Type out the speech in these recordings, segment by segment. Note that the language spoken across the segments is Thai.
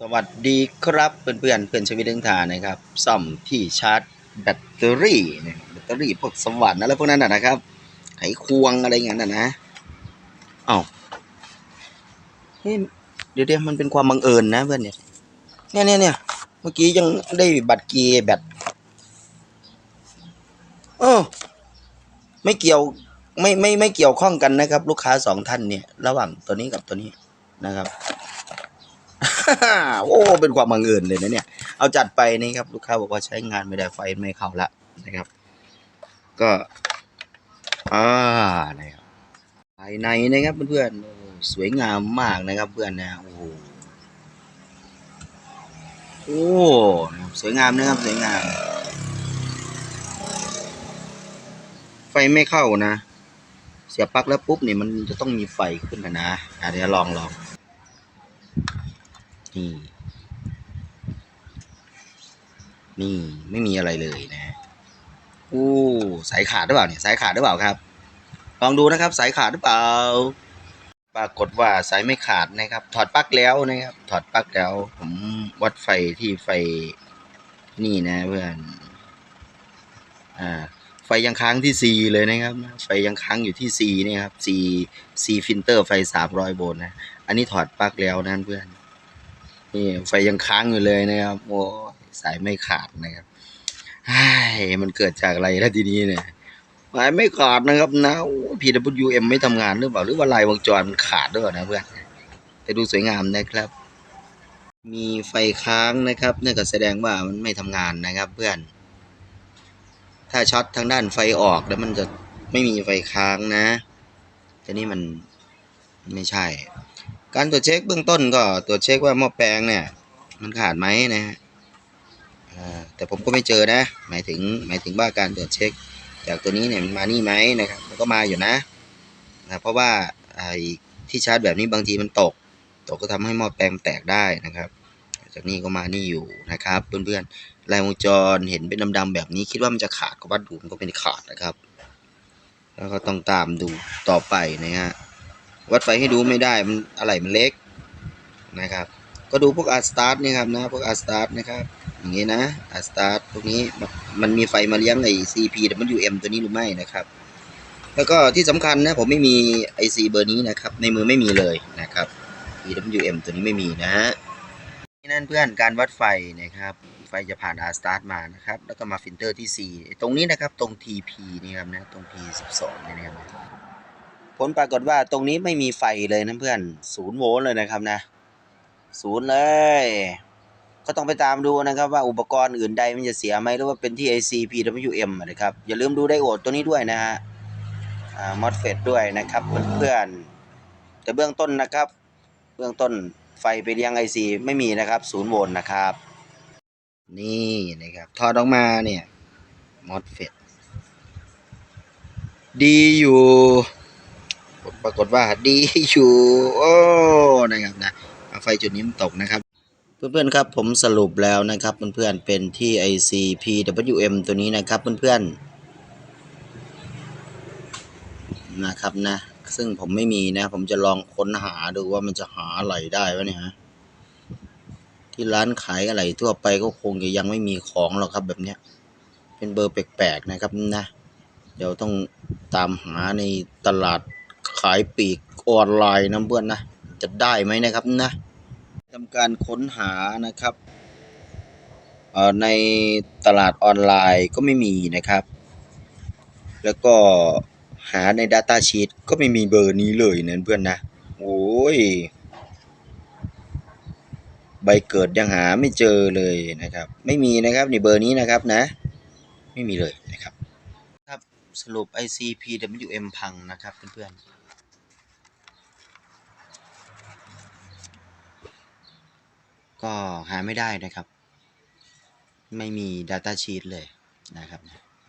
สวัสดีครับเพื่อนเพื่อนๆเพื่อนชีวิตเรื่องทานนะครับซ่อมที่ชาร์จแบตเตอรี่นะแบตเตอรี่พวกสว่านอะไรพวกนั้นนะนะครับไขควงอะไรอย่างนั้นนะนะอ้าวเฮ้ยเดี๋ยวเดี๋ยวมันเป็นความบังเอิญนะเพื่อนเนี่ยเนี่ยเนี่ยเนี่ยเมื่อกี้ยังได้บัตรเกียร์แบตเออไม่เกี่ยวไม่ไม่ไม่เกี่ยวข้องกันนะครับ ลูกค้าสองท่านเนี่ย ระหว่างตัวนี้กับตัวนี้นะครับ โอ้เป็นความบังเอิญเลยนะเนี่ย เอาจัดไปนี่ครับลูกค้าบอกว่าใช้งานไม่ได้ไฟไม่เข้าละนะครับ ก็อ่านะครับภายในนะครับเพื่อนๆสวยงามมากนะครับ เพื่อนนะโอ้โหโอ้สวยงามนะครับสวยงาม ไฟไม่เข้านะ เสียบปลั๊กแล้วปุ๊บนี่มันจะต้องมีไฟขึ้นนะนะอะเดี๋ยวลองลอง นี่ นี่ไม่มีอะไรเลยนะอู้สายขาดหรือเปล่าเนี่ยสายขาดหรือเปล่าครับ ลองดูนะครับ สายขาดหรือเปล่า ปรากฏว่าสายไม่ขาดนะครับ ถอดปลั๊กแล้วนะครับ ถอดปลั๊กแล้ว ผมวัดไฟที่ไฟนี่นะเพื่อน อ่า ไฟยังค้างที่ C เลยนะครับ ไฟยังค้างอยู่ที่ C นี่ครับ C C ฟิลเตอร์ไฟ 300 โวลต์นะ อันนี้ถอดปลั๊กแล้วนะเพื่อน นี่ไฟยังค้างอยู่เลยนะครับ โอ้สายไม่ขาดนะครับไอ้มันเกิดจากอะไรแล้วทีนี้เนี่ยสายไม่ขาดนะครับนะโอ้ PWM ไม่ทำงานหรือเปล่าหรือว่าลายวงจรมันขาดด้วยนะเพื่อนแต่ดูสวยงามนะครับ มีไฟค้างนะครับนั่นก็แสดงว่ามันไม่ทำงานนะครับ เพื่อน ถ้าช็อตทางด้านไฟออกแล้วมันจะไม่มีไฟค้างนะแต่นี่มันไม่ใช่ การตรวจเช็คเบื้องต้นก็ตรวจเช็คว่าหม้อแปลงเนี่ย มันขาดไหมนะฮะแต่ผมก็ไม่เจอนะ หมายถึงหมายถึงว่าการตรวจเช็ค จากตัวนี้เนี่ยมันมานี่ไหมนะครับ มันก็มาอยู่นะนะเพราะว่าไอ้ที่ชาร์จแบบนี้บางทีมันตก ตกก็ทำให้หม้อแปลงแตกได้นะครับ จากนี้ก็มานี่อยู่นะครับ เพื่อนๆลายวงจรเห็นเป็นดำๆแบบนี้คิดว่ามันจะขาดก็วัดดูมันก็ไม่ได้ขาดนะครับ แล้วก็ต้องตามดูต่อไปนะฮะ วัดไฟให้ดูไม่ได้มันอะไรมันเล็กนะครับ ก็ดูพวกอาร์สตาร์ทนี่ครับนะพวกอาร์สตาร์ทนะครับอย่างนี้นะอาร์สตาร์ทพวกนี้มันมีไฟมาเลี้ยงไอ้ CPWM ตัวนี้หรือไม่นะครับ แล้วก็ที่สำคัญนะผมไม่มี IC เบอร์นี้นะครับในมือไม่มีเลยนะครับ PWM ตัวนี้ไม่มีนะนี่นั่นเพื่อนการวัดไฟนะครับไฟจะผ่าน R start มานะครับ แล้วก็มาฟิลเตอร์ที่ C ตรงนี้นะครับ ตรง TP นี่ครับนะ ตรง P12 นี่นะครับ ผลปรากฏว่าตรงนี้ไม่มีไฟเลยนะเพื่อนศูนย์โวลต์เลยนะครับนะศูนย์เลย ก็ต้องไปตามดูนะครับว่าอุปกรณ์อื่นใดมันจะเสียไหมหรือว่าเป็นที่ IC PWM นะครับ อย่าลืมดูไดโอดตัวนี้ด้วยนะฮะมอสเฟตด้วยนะครับเพื่อนๆแต่เบื้องต้นนะครับ เบื้องต้นไฟไปเลี้ยง IC ไม่มีนะครับศูนย์โวลต์นะครับ นี่นะครับถอดออกมาเนี่ยมอสเฟตดีอยู่ ปรากฏว่าดีอยู่โอ้นะครับนะไฟจุดนี้มันตกนะครับ เพื่อนๆครับผมสรุปแล้วนะครับเพื่อนๆเป็นที่ IC PWM ตัวนี้นะครับเพื่อนๆนะครับนะซึ่งผมไม่มีนะ ผมจะลองค้นหาดูว่ามันจะหาอะไรได้วะเนี่ยฮะที่ร้านขายอะไรทั่วไปก็คงจะยังไม่มีของหรอกครับแบบเนี้ย เป็นเบอร์แปลกๆนะครับนะ เดี๋ยวต้องตามหาในตลาด ขายปีกออนไลน์นะเพื่อนนะ จะได้ไหมนะครับนะทำการค้นหานะครับในตลาดออนไลน์ก็ไม่มีนะครับ แล้วก็หาใน Data Sheet ก็ไม่มีเบอร์นี้เลยนะเพื่อนนะ โอ้ย ใบเกิดยังหาไม่เจอเลยนะครับ ไม่มีนะครับในเบอร์นี้นะครับนะ ไม่มีเลยนะครับ ครับสรุป IC PWM พังนะครับเพื่อนๆ ก็หาไม่ได้นะครับ ไม่มี Data Sheet เลยนะครับ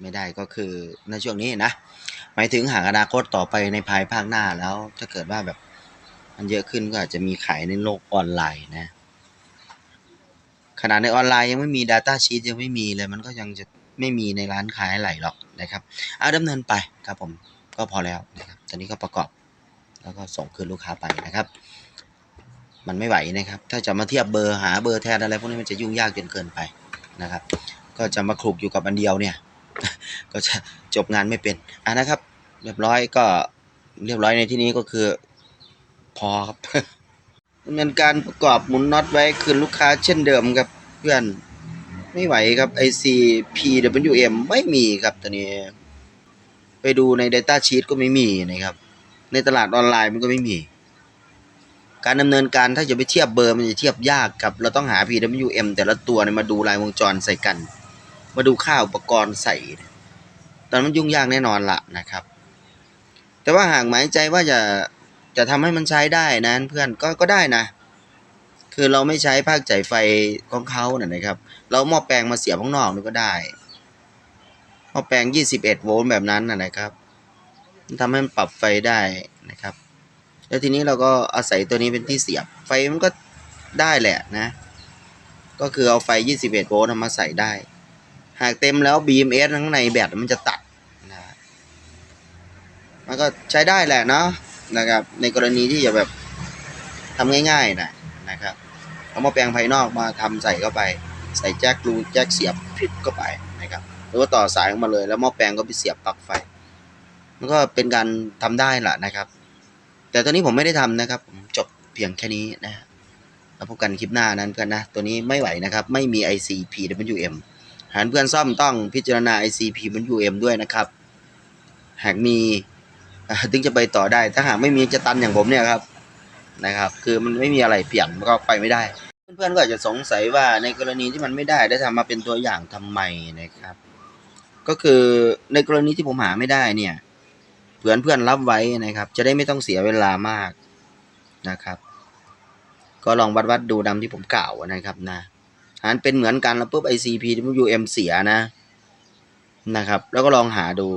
ไม่ได้ก็คือในช่วงนี้นะ หมายถึงหากอนาคตต่อไปในภายภาคหน้าแล้ว ถ้าเกิดว่าแบบมันเยอะขึ้นก็อาจจะมีขายในโลกออนไลน์นะ ขนาดในออนไลน์ยังไม่มี Data Sheet ยังไม่มีเลย มันก็ยังจะไม่มีในร้านขายอะไรหรอกนะครับเอาดำเนินไปครับผมก็พอแล้วนะครับ ตอนนี้ก็ประกอบ แล้วก็ส่งคืนลูกค้าไปนะครับ มันไม่ไหวนะครับ ถ้าจะมาเทียบเบอร์หาเบอร์แทนอะไรพวกนี้มันจะยุ่งยากจนเกินไปนะครับ ก็จะมาคลุกอยู่กับอันเดียวเนี่ย ก็จะจบงานไม่เป็นอะนะครับ เรียบร้อยก็เรียบร้อยในที่นี้ก็คือ พอครับดำเนินการประกอบหมุนน็อตไว้คืนลูกค้าเช่นเดิมครับเพื่อนไม่ไหวครับ IC PWM ไม่มีครับตอนนี้ ไปดูใน Data Sheet ก็ไม่มีนะครับ ในตลาดออนไลน์มันก็ไม่มี การดำเนินการถ้าจะไปเทียบเบอร์มันจะเทียบยากครับ เราต้องหา PWM แต่ละตัวเนี่ยมาดูลายวงจรใส่กัน มาดูค่าอุปกรณ์ใส่ ตอนมันยุ่งยากแน่นอนละนะครับ แต่ว่าหากหมายใจว่าจะจะทำให้มันใช้ได้นะเพื่อนก็ก็ได้นะ คือเราไม่ใช้ภาคจ่ายไฟของเขาน่ะนะครับ เราหม้อแปลงมาเสียบข้างนอกนี่ก็ได้หม้อแปลง 21 โวลต์แบบนั้นนะครับทำให้มันปรับไฟได้นะครับ แล้วทีนี้เราก็อาศัยตัวนี้เป็นที่เสียบ ไฟมันก็ได้แหละนะ ก็คือเอาไฟ 21 โวลต์มาใส่ได้ หากเต็มแล้ว BMS ข้างในแบตมันจะตัดนะมันก็ใช้ได้แหละเนาะนะครับ ในกรณีที่จะแบบทำง่ายๆนะนะครับเอาหมาแปลงภายนอกมาทำใส่เข้าไป ใส่แจ็ครูแจ็คเสียบพิดเข้าไปนะครับหรือว่าต่อสายออกมาเลย แล้วหม้อแปลงก็ไปเสียบปลั๊กไฟ มันก็เป็นการทำได้แหละนะครับ แต่ตอนนี้ผมไม่ได้ทำนะครับจบเพียงแค่นี้นะแล้วพบกันคลิปหน้านั้นเพื่อนนะ ตัวนี้ไม่ไหวนะครับ ไม่มี IC PWM หากเพื่อนซ่อมต้องพิจารณา IC PWM ด้วยนะครับ หากมีถึงจะไปต่อได้ ถ้าหากไม่มีจะตันอย่างผมเนี่ยครับนะครับ คือมันไม่มีอะไรเปลี่ยนก็ไปไม่ได้ เพื่อนๆก็อาจจะสงสัยว่าในกรณีที่มันไม่ได้ได้ทำมาเป็นตัวอย่างทำไมนะครับ ก็คือในกรณีที่ผมหาไม่ได้เนี่ย เพื่อนเพื่อนรับไว้นะครับ จะได้ไม่ต้องเสียเวลามากนะครับ ก็ลองวัดวัดดูดำที่ผมกล่าวนะครับนะหารเป็นเหมือนกันแล้วปุ๊บ ICP WM เสียนะนะครับ แล้วก็ลองหาดู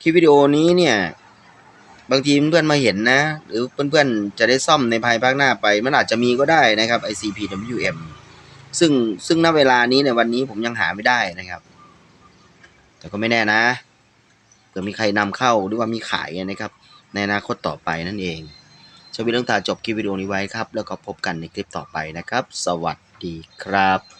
คลิปวิดีโอนี้เนี่ย บางทีเพื่อนมาเห็นนะ หรือเพื่อนๆจะได้ซ่อมในภายภาคหน้าไป มันอาจจะมีก็ได้นะครับ ICP WM ซึ่งซึ่งณเวลานี้ในวันนี้ผมยังหาไม่ได้นะครับ แต่ก็ไม่แน่นะ เผื่อมีใครนำเข้าหรือว่ามีขายนะครับ ในอนาคตต่อไปนั่นเองชวิตเรื่องตาจบคลิปวิดีโอนี้ไว้ครับ แล้วก็พบกันในคลิปต่อไปนะครับ สวัสดีครับ